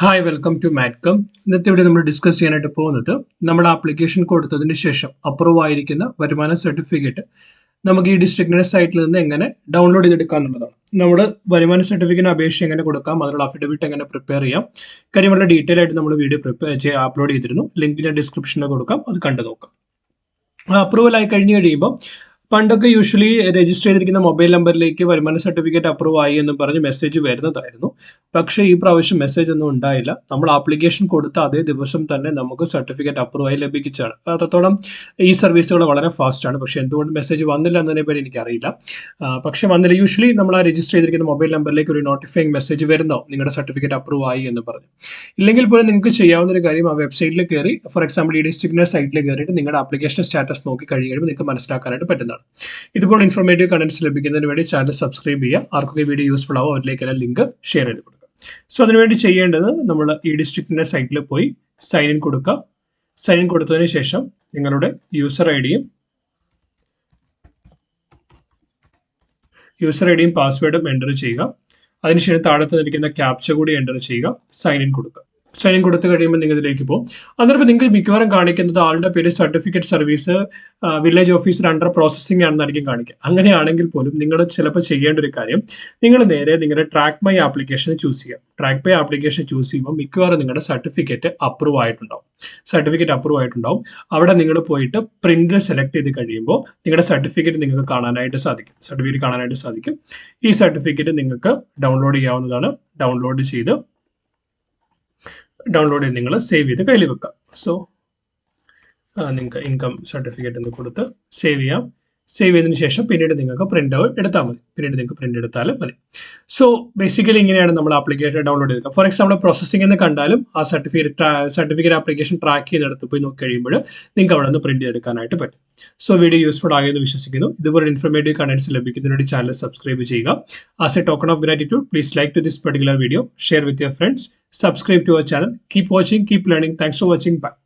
Hi welcome to മാറ്റ്കം ഇന്നത്തെ ഇവിടെ നമ്മൾ ഡിസ്കസ് ചെയ്യാനായിട്ട് പോകുന്നത് നമ്മൾ ആപ്ലിക്കേഷൻ കൊടുത്തതിന് ശേഷം അപ്രൂവ് ആയിരിക്കുന്ന വരുമാന സർട്ടിഫിക്കറ്റ് നമുക്ക് ഈ ഡിസ്ട്രിക്റ്റിന്റെ സൈറ്റിൽ നിന്ന് എങ്ങനെ ഡൗൺലോഡ് ചെയ്തെടുക്കാം എന്നുള്ളതാണ്. നമ്മൾ വരുമാന സർട്ടിഫിക്കറ്റിന് അപേക്ഷ എങ്ങനെ കൊടുക്കാം അതിനുള്ള അഫിഡവിറ്റ് എങ്ങനെ പ്രിപ്പയർ ചെയ്യാം കാര്യമുള്ള ഡീറ്റെയിൽ ആയിട്ട് നമ്മൾ വീഡിയോ പ്രിപ്പയർ ചെയ്യാൻ അപ്ലോഡ് ചെയ്തിരുന്നു. ലിങ്ക് ഞാൻ ഡിസ്ക്രിപ്ഷനിൽ കൊടുക്കാം അത് കണ്ടു നോക്കാം. അപ്രൂവൽ ആയി കഴിഞ്ഞ് കഴിയുമ്പോൾ പണ്ടൊക്കെ യൂഷ്വലി രജിസ്റ്റർ ചെയ്തിരിക്കുന്ന മൊബൈൽ നമ്പറിലേക്ക് വരുമാന സർട്ടിഫിക്കറ്റ് അപ്രൂവ് ആയി എന്ന് പറഞ്ഞ് മെസ്സേജ് വരുന്നതായിരുന്നു. പക്ഷേ ഈ പ്രാവശ്യം മെസ്സേജ് ഒന്നും ഉണ്ടായില്ല. നമ്മൾ ആപ്ലിക്കേഷൻ കൊടുത്ത അതേ ദിവസം തന്നെ നമുക്ക് സർട്ടിഫിക്കറ്റ് അപ്രൂവ് ആയി ലഭിച്ചതാണ് അത്രത്തോളം ഈ സർവീസുകൾ വളരെ ഫാസ്റ്റാണ് പക്ഷേ എന്തുകൊണ്ട് മെസ്സേജ് വന്നില്ല എന്നതിനെ പറ്റി എനിക്കറിയില്ല. പക്ഷേ വന്നില്ല. യൂഷ്വലി നമ്മൾ ആ രജിസ്റ്റർ ചെയ്തിരിക്കുന്ന മൊബൈൽ നമ്പറിലേക്ക് ഒരു നോട്ടിഫൈങ് മെസ്സേജ് വരുന്നോ? നിങ്ങളുടെ സർട്ടിഫിക്കറ്റ് അപ്രൂവ് ആയി എന്ന് പറഞ്ഞു. ഇല്ലെങ്കിൽ പോലും നിങ്ങൾക്ക് ചെയ്യാവുന്ന ഒരു കാര്യം ആ വെബ്സൈറ്റിൽ കയറി ഫോർ എക്സാമ്പിൾ ഈ ഡിസ്ട്രിക്റ്റിന്റെ സൈറ്റിൽ കയറിയിട്ട് നിങ്ങളുടെ ആപ്ലിക്കേഷൻ സ്റ്റാറ്റസ് നോക്കി കഴിയുമ്പോൾ നിങ്ങൾക്ക് മനസ്സിലാക്കാനായിട്ട് പറ്റുന്നതാണ്. ഇതുപോലെ ഇൻഫോർമേറ്റീവ് കണ്ടന്റ്സ് ലഭിക്കുന്നതിന് വേണ്ടി ചാനൽ സബ്സ്ക്രൈബ് ചെയ്യുക. ആർക്കൊക്കെ വീഡിയോ യൂസ്ഫുൾ ആവോ? അതിലേക്കെല്ലാം ലിങ്ക് ഷെയർ ചെയ്ത് സോ അതിനുവേണ്ടി ചെയ്യേണ്ടത് നമ്മൾ ഈ ഡിസ്ട്രിക്റ്റിന്റെ സൈറ്റിൽ പോയി സൈൻ ഇൻ കൊടുക്കുക സൈൻ ഇൻ കൊടുത്തതിന് ശേഷം നിങ്ങളുടെ യൂസർ ഐ ഡിയും യൂസർ ഐ ഡിയും പാസ്വേഡും എന്റർ ചെയ്യുക. അതിനുശേഷം താഴത്ത് നിൽക്കുന്ന ക്യാപ്ച കൂടി എന്റർ ചെയ്യുക. സൈൻ ഇൻ കൊടുക്കുക. സൈൻ കൊടുത്തു കഴിയുമ്പോൾ നിങ്ങൾ ഇതിലേക്ക് പോകും. അന്നേരം നിങ്ങൾ മിക്കവാറും കാണിക്കുന്നത് ആളുടെ പേര് certificate service village officer under processing ആണെന്നായിരിക്കും കാണിക്കുക. അങ്ങനെയാണെങ്കിൽ പോലും നിങ്ങൾ ചിലപ്പോൾ ചെയ്യേണ്ട ഒരു കാര്യം നിങ്ങൾ നേരെ നിങ്ങളുടെ ട്രാക്ക് മൈ ആപ്ലിക്കേഷൻ ചൂസ് ചെയ്യുക. ട്രാക്ക് മൈ ആപ്ലിക്കേഷൻ ചൂസ് ചെയ്യുമ്പോൾ മിക്കവാറും നിങ്ങളുടെ സർട്ടിഫിക്കറ്റ് അപ്രൂവ് ആയിട്ടുണ്ടാവും. സർട്ടിഫിക്കറ്റ് അപ്രൂവ് ആയിട്ടുണ്ടാവും. അവിടെ നിങ്ങൾ പോയിട്ട് പ്രിന്റ് സെലക്ട് ചെയ്ത് കഴിയുമ്പോൾ നിങ്ങളുടെ സർട്ടിഫിക്കറ്റ് നിങ്ങൾക്ക് കാണാനായിട്ട് സാധിക്കും. സർട്ടിഫിക്കറ്റ് കാണാനായിട്ട് സാധിക്കും. ഈ സർട്ടിഫിക്കറ്റ് നിങ്ങൾക്ക് ഡൗൺലോഡ് ചെയ്യാവുന്നതാണ്. ഡൗൺലോഡ് ചെയ്ത് ഡൗൺലോഡ് ചെയ്ത് നിങ്ങൾ സേവ് ചെയ്ത് കയ്യിൽ വെക്കാം. സോ നിങ്ങൾക്ക് ഇൻകം സർട്ടിഫിക്കറ്റ് എന്ന് കൊടുത്ത് സേവ് ചെയ്യാം. സേവ് ചെയ്തതിന് ശേഷം പിന്നീട് നിങ്ങൾക്ക് പ്രിന്റ് ഔട്ട് എടുത്താൽ മതി. പിന്നീട് നിങ്ങൾക്ക് പ്രിന്റ് എടുത്താലും മതി. സോ ബേസിക്കലി ഇങ്ങനെയാണ് നമ്മൾ ആപ്ലിക്കേഷൻ ഡൗൺലോഡ് ചെയ്തത്. ഫോർ എക്സാമ്പിൾ പ്രോസസ്സിംഗ് എന്ന് കണ്ടാലും ആ സർട്ടിഫിക്കറ്റ് സർട്ടിഫിക്കറ്റ് ആപ്ലിക്കേഷൻ ട്രാക്ക് ചെയ്തെടുത്ത് പോയി നോക്കി കഴിയുമ്പോൾ നിങ്ങൾക്ക് അവിടെ നിന്ന് പ്രിന്റ് എടുക്കാനായിട്ട് പറ്റും. സോ വീഡിയോ യൂസ്ഫുൾ ആകുമെന്ന് വിശ്വസിക്കുന്നു. ഇതുപോലെ ഇൻഫർമേറ്റീവ് കണ്ടൻസ് ലഭിക്കുന്നതിന് വേണ്ടി ചാനൽ സബ്സ്ക്രൈബ് ചെയ്യുക. As a token of gratitude please like to this particular video share with your friends subscribe to our channel. Keep watching keep learning. Thanks for watching. Bye